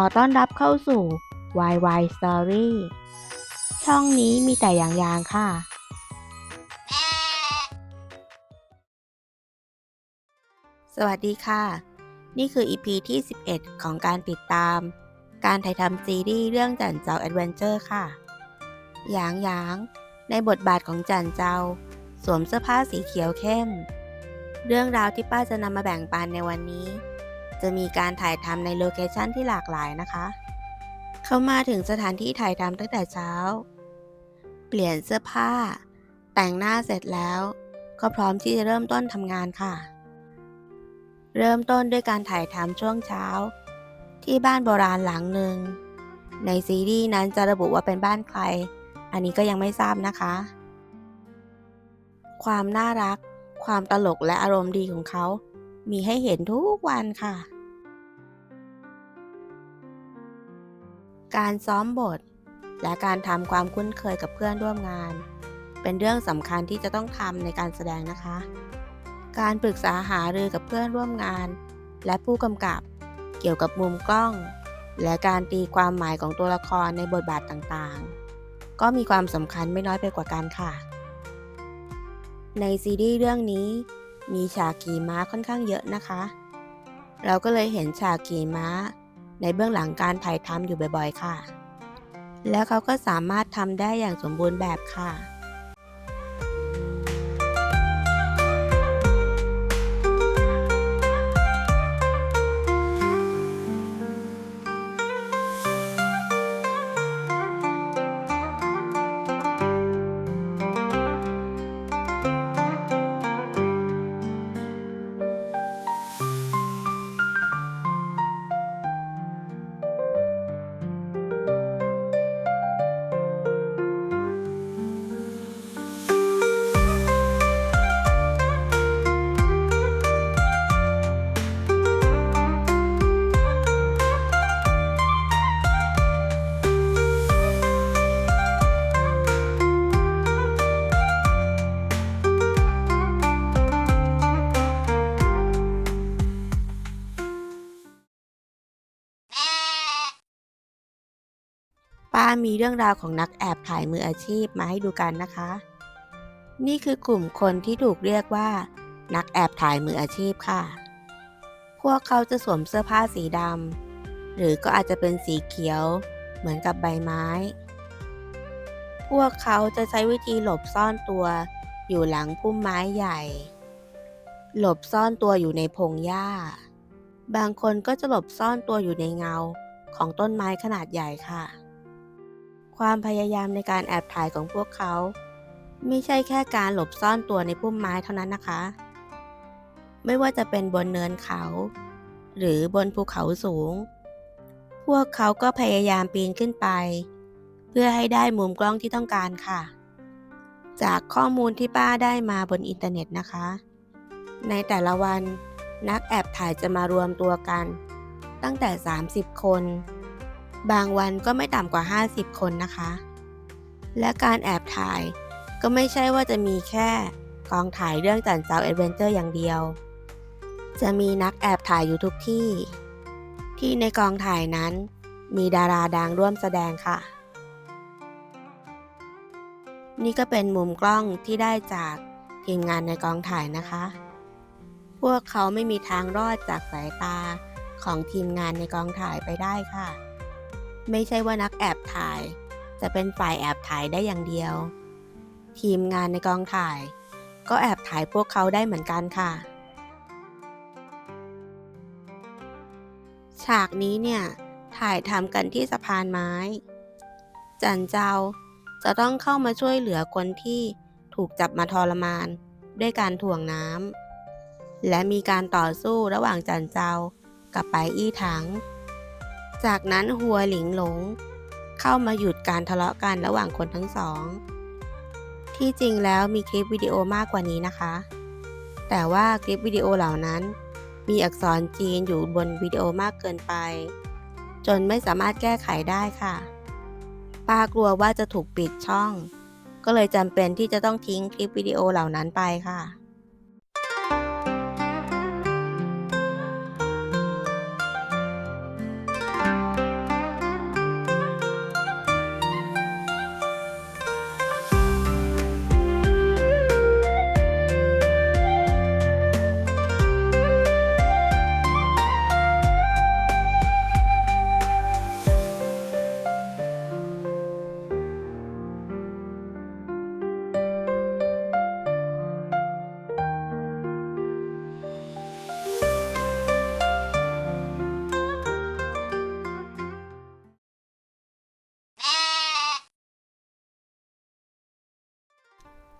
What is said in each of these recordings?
อต้อนรับเข้าสู่ YY Story ช่องนี้มีแต่อย่างยางค่ะ สวัสดีค่ะ นี่คือ EP ที่ 11 ของการติดตาม การถ่ายทำซีรีส์เรื่องจันเจ้าแอดเวนเจอร์ค่ะ หยางหยางในบทบาทของจันเจ้า สวมเสื้อผ้าสีเขียวเข้ม เรื่องราวที่ป้าจะนำมาแบ่งปันในวันนี้ จะมีการถ่ายทำในโลเคชันที่หลากหลายนะคะ เขามาถึงสถานที่ถ่ายทำตั้งแต่เช้า เปลี่ยนเสื้อผ้า แต่งหน้าเสร็จแล้ว ก็พร้อมที่จะเริ่มต้นทำงานค่ะ เริ่มต้นด้วยการถ่ายทำช่วงเช้า ที่บ้านโบราณหลังหนึ่ง ในซีรีส์นั้นจะระบุว่าเป็นบ้านใคร อันนี้ก็ยังไม่ทราบนะคะ ความน่ารักความตลกและอารมณ์ดีของเขา มีให้เห็นทุกวันค่ะ การซ้อมบท และการทำความคุ้นเคยกับเพื่อนร่วมงาน เป็นเรื่องสำคัญที่จะต้องทำในการแสดงนะคะ การปรึกษาหารือกับเพื่อนร่วมงาน และผู้กำกับ เกี่ยวกับมุมกล้อง และการตีความหมายของตัวละครในบทบาทต่างๆ ก็มีความสำคัญไม่น้อยไปกว่ากันค่ะ ในซีรีส์เรื่องนี้ มีฉากขี่ม้าค่อนข้างเยอะนะคะ เราก็เลยเห็นฉากขี่ม้า ในเบื้องหลังการถ่ายทำอยู่บ่อยๆ ค่ะ แล้วเขาก็สามารถทำได้อย่างสมบูรณ์แบบค่ะ ป้ามีเรื่องราวของนักแอบถ่ายมืออาชีพมาให้ดูกันนะคะ นี่คือกลุ่มคนที่ถูกเรียกว่า นักแอบถ่ายมืออาชีพค่ะ พวกเขาจะสวมเสื้อผ้าสีดำหรือก็อาจจะเป็นสีเขียว เหมือนกับใบไม้ พวกเขาจะใช้วิธีหลบซ่อนตัว อยู่หลังพุ่มไม้ใหญ่ หลบซ่อนตัวอยู่ในพงหญ้า บางคนก็จะหลบซ่อนตัวอยู่ในเงาของต้นไม้ขนาดใหญ่ค่ะ ความพยายามในการแอบถ่ายของพวกเขา ไม่ใช่แค่การหลบซ่อนตัวในพุ่มไม้เท่านั้นนะคะ ไม่ว่าจะเป็นบนเนินเขา หรือบนภูเขาสูง พวกเขาก็พยายามปีนขึ้นไป เพื่อให้ได้มุมกล้องที่ต้องการค่ะ จากข้อมูลที่ป้าได้มาบนอินเทอร์เน็ตนะคะ ในแต่ละวันนักแอบถ่ายจะมารวมตัวกัน ตั้งแต่ 30 คน บางวันก็ไม่ต่ำกว่า 50 คนนะคะ และการแอบถ่ายก็ไม่ใช่ว่าจะมีแค่กองถ่ายเรื่องจันเจ้าแอดเวนเจอร์อย่างเดียว จะมีนักแอบถ่ายอยู่ทุกที่ ที่ในกองถ่ายนั้น มีดาราดังร่วมแสดงค่ะ นี่ก็เป็นมุมกล้องที่ได้จากทีมงานในกองถ่ายนะคะ พวกเขาไม่มีทางรอดจากสายตาของทีมงานในกองถ่ายไปได้ค่ะ ไม่ใช่ว่านักแอบถ่าย จะเป็นฝ่ายแอบถ่ายได้อย่างเดียว ทีมงานในกองถ่าย ก็แอบถ่ายพวกเขาได้เหมือนกันค่ะ ฉากนี้เนี่ย ถ่ายทำกันที่สะพานไม้ จันเจ้าจะต้องเข้ามาช่วยเหลือคนที่ถูกจับมาทรมาน ด้วยการถ่วงน้ำและมีการต่อสู้ระหว่างจันเจ้ากับไปอี้ถัง จากนั้นหัวหลิงหลง เข้ามาหยุดการทะเลาะกันระหว่างคนทั้งสอง ที่จริงแล้วมีคลิปวิดีโอมากกว่านี้นะคะ แต่ว่าคลิปวิดีโอเหล่านั้น มีอักษรจีนอยู่บนวิดีโอมากเกินไป จนไม่สามารถแก้ไขได้ค่ะป้ากลัวว่าจะถูกปิดช่อง ก็เลยจำเป็นที่จะต้องทิ้งคลิปวิดีโอเหล่านั้นไปค่ะ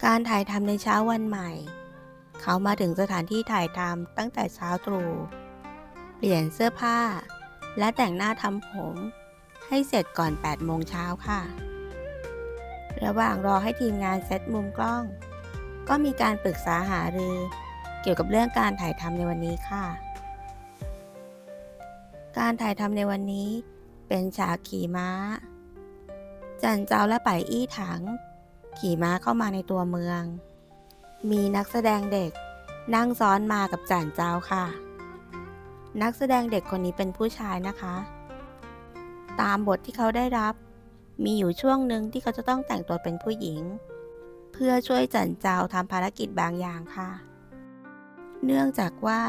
การถ่ายทำในเช้าวันใหม่ เขามาถึงสถานที่ถ่ายทำตั้งแต่เช้าตรู่เปลี่ยนเสื้อผ้า และแต่งหน้าทำผม ให้เสร็จก่อน 8 โมงเช้าค่ะ ระหว่างรอให้ทีมงานเซตมุมกล้อง ก็มีการปรึกษาหารือ เกี่ยวกับเรื่องการถ่ายทำในวันนี้ค่ะ การถ่ายทำในวันนี้เป็นฉากขี่ม้า จันเจ้าและไปายอี้ถัง ขี่ม้าเข้ามาในตัวเมือง มีนักแสดงเด็ก นั่งซ้อนมากับจันเจ้าค่ะ นักแสดงเด็กคนนี้เป็นผู้ชายนะคะ ตามบทที่เขาได้รับ มีอยู่ช่วงหนึ่งที่เขาจะต้องแต่งตัวเป็นผู้หญิง เพื่อช่วยจันเจ้าทำภารกิจบางอย่างค่ะ เนื่องจากว่า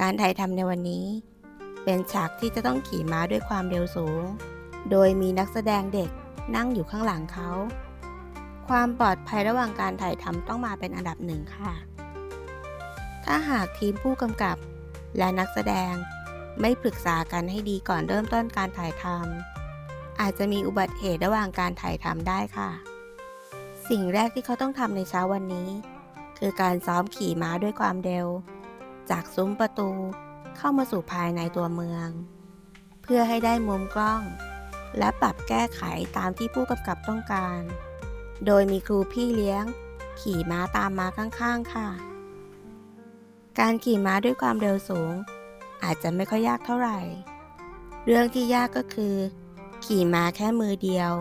การถ่ายทำในวันนี้ เป็นฉากที่จะต้องขี่ม้าด้วยความเร็วสูง โดยมีนักแสดงเด็กนั่งอยู่ข้างหลังเขา ความปลอดภัยระหว่างการถ่ายทำต้องมาเป็นอันดับหนึ่งค่ะ ถ้าหากทีมผู้กำกับและนักแสดงไม่ปรึกษากันให้ดีก่อนเริ่มต้นการถ่ายทำอาจจะมีอุบัติเหตุระหว่างการถ่ายทำได้ค่ะ สิ่งแรกที่เขาต้องทำในเช้าวันนี้ คือการซ้อมขี่ม้าด้วยความเร็ว จากซุ้มประตูเข้ามาสู่ภายในตัวเมือง เพื่อให้ได้มุมกล้อง และปรับแก้ไขตามที่ผู้กำกับต้องการ โดยมีครูพี่เลี้ยง ขี่ม้าตามมาข้างๆ ค่ะ การขี่ม้าด้วยความเร็วสูง อาจจะไม่ค่อยยากเท่าไหร่ เรื่องที่ยากก็คือ ขี่ม้าแค่มือเดียว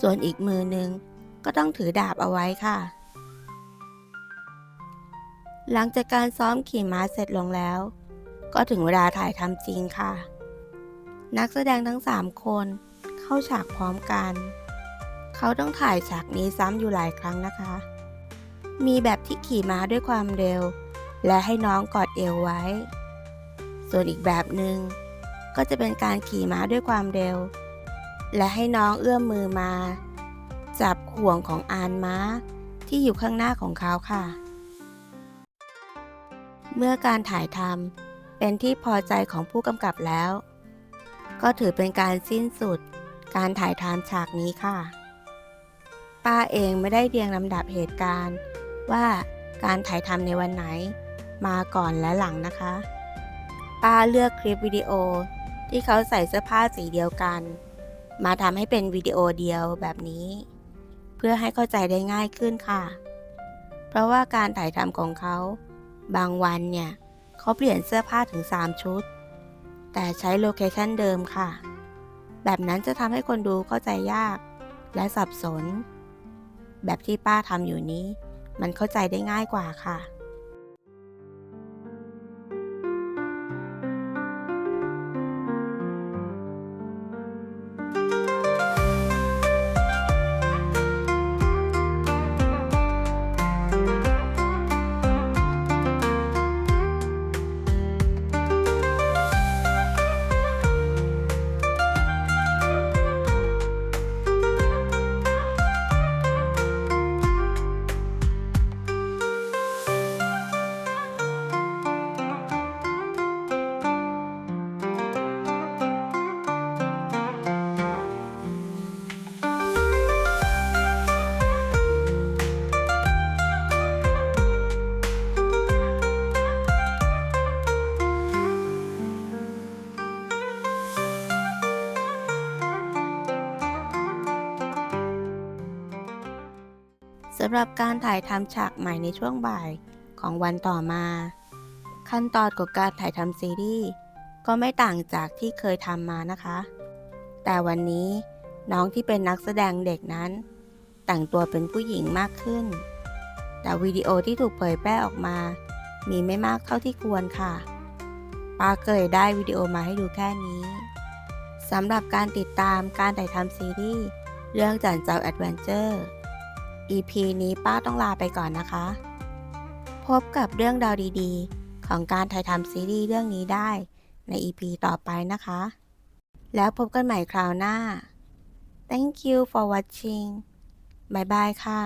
ส่วนอีกมือหนึ่งก็ต้องถือดาบเอาไว้ค่ะ หลังจากการซ้อมขี่ม้าเสร็จลงแล้ว ก็ถึงเวลาถ่ายทำจริงค่ะ นักแสดงทั้ง 3 คนเข้าฉากพร้อมกัน เขาต้องถ่ายฉากนี้ซ้ำอยู่หลายครั้งนะคะ มีแบบที่ขี่ม้าด้วยความเร็ว และให้น้องกอดเอวไว้ ส่วนอีกแบบหนึ่งก็จะเป็นการขี่ม้าด้วยความเร็ว และให้น้องเอื้อมมือมา จับห่วงของอานม้าที่อยู่ข้างหน้าของเขาค่ะ เมื่อการถ่ายทำเป็นที่พอใจของผู้กำกับแล้ว ก็ถือเป็นการสิ้นสุดการถ่ายทำฉากนี้ค่ะ ป้าเองไม่ได้เรียงลำดับเหตุการณ์ ว่าการถ่ายทำในวันไหน มาก่อนและหลังนะคะ ป้าเลือกคลิปวิดีโอที่เขาใส่เสื้อผ้าสีเดียวกัน มาทำให้เป็นวิดีโอเดียวแบบนี้ เพื่อให้เข้าใจได้ง่ายขึ้นค่ะ เพราะว่าการถ่ายทำของเขา บางวันเนี่ยเขาเปลี่ยนเสื้อผ้าถึง 3 ชุด แต่ใช้โลเคชันเดิมค่ะ แบบนั้นจะทำให้คนดูเข้าใจยาก และสับสน แบบที่ป้าทำอยู่นี้ มันเข้าใจได้ง่ายกว่าค่ะำหรับการถ่ายทำฉากใหม่ในช่วงบ่ายของวันต่อมา ขั้นตอนของการถ่ายทำซีรีส์ก็ไม่ต่างจากที่เคยทำมานะคะ แต่วันนี้น้องที่เป็นนักแสดงเด็กนั้น แต่งตัวเป็นผู้หญิงมากขึ้น แต่วิดีโอที่ถูกเผยแพร่ออกมา มีไม่มากเท่าที่ควรค่ะปาเคยได้วิดีโอมาให้ดูแค่นี้สำหรับการติดตามการถ่ายทำซีรีส์เรื่องจันเจ้าแอดเวนเจอร์ EP นี้ป้าต้องลาไปก่อนนะคะ พบกับเรื่องราวดีๆ ของการถ่ายทำซีรีส์เรื่องนี้ได้ใน EP ต่อไปนะคะ แล้วพบกันใหม่คราวหน้า Thank you for watching บายบายค่ะ